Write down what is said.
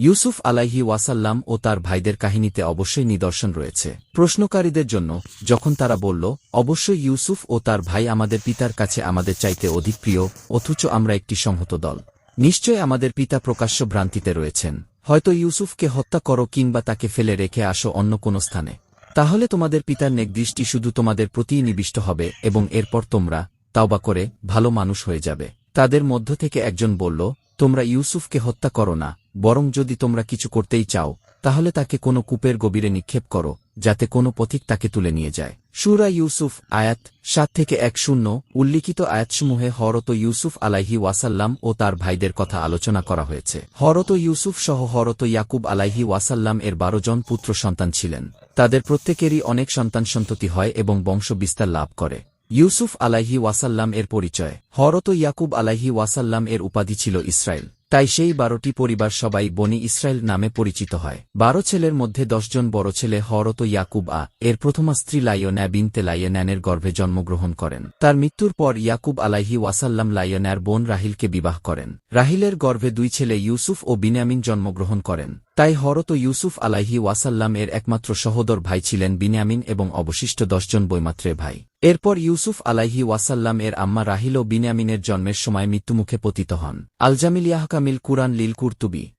ইউসুফ আলাইহি ওয়াসাল্লাম ও তার ভাইদের কাহিনীতে অবশ্যই নিদর্শন রয়েছে। প্রশ্নকারীদের জন্য, যখন তারা বলল, অবশ্যই ইউসুফ ও তার ভাই আমাদের পিতার কাছে আমাদের চাইতে অধিক প্রিয়, অথচ আমরা একটি সংহত দল। নিশ্চয় আমাদের পিতা প্রকাশ্য ভ্রান্তিতে রয়েছেন। হয়তো ইউসুফকে হত্যা করো কিংবা তাকে ফেলে রেখে আসো অন্য কোনো স্থানে। তাহলে তোমাদের পিতার নেকদৃষ্টি শুধু তোমাদের প্রতিই নিবিষ্ট হবে এবং এরপর তোমরা, তাওবা করে, ভালো মানুষ হয়ে যাবে। তাদের মধ্য থেকে একজন বলল তোমরা ইউসুফকে হত্যা করো না, বরং যদি তোমরা কিছু করতেই চাও, তাহলে তাকে কোনো কূপের গভীরে নিক্ষেপ করো, যাতে কোনো পথিক তাকে তুলে নিয়ে যায়। সুরা ইউসুফ, আয়াত সাত থেকে এক শূন্য, উল্লিখিত আয়াতসমূহে হরত ইউসুফ আলাইহি ওয়াসাল্লাম ও তার ভাইদের কথা আলোচনা করা হয়েছে। হরত ইউসুফ সহ হরত ইয়াকুব আলাইহি ওয়াসাল্লাম এর বারো জন পুত্র সন্তান ছিলেন। তাদের প্রত্যেকেরই অনেক সন্তান সন্ততি হয় এবং বংশ বিস্তার লাভ করে। ইউসুফ আলাইহি ওয়াসাল্লাম এর পরিচয়। হরত ইয়াকুব আলাহি ওয়াসাল্লাম এর উপাধি ছিল ইসরায়েল। তাই সেই বারোটি পরিবার সবাই বনি ইসরায়েল নামে পরিচিত হয়। বারো ছেলের মধ্যে দশজন বড় ছেলে হরত ইয়াকুব আ, এর প্রথমা স্ত্রী লাইয়ন্যা বিনতে লাইয়ন্যানের গর্ভে জন্মগ্রহণ করেন। তার মৃত্যুর পর ইয়াকুব আলাইহি ওয়াসাল্লাম লাইয়ন্যার বোন রাহিলকে বিবাহ করেন। রাহিলের গর্ভে দুই ছেলে ইউসুফ ও বিনামিন জন্মগ্রহণ করেন। তাই হরত ইউসুফ আলাহি ওয়াসাল্লাম এর একমাত্র সহোদর ভাই ছিলেন বিনামিন এবং অবশিষ্ট দশজন বৈমাত্রের ভাই। এরপর ইউসুফ আলাইহি ওয়াসাল্লাম এর আম্মা রাহিল ও বিনামিনের জন্মের সময় মৃত্যুমুখে পতিত হন। আলজামিল ইয়াহকামিল কুরআন লিল কুর্তুবি।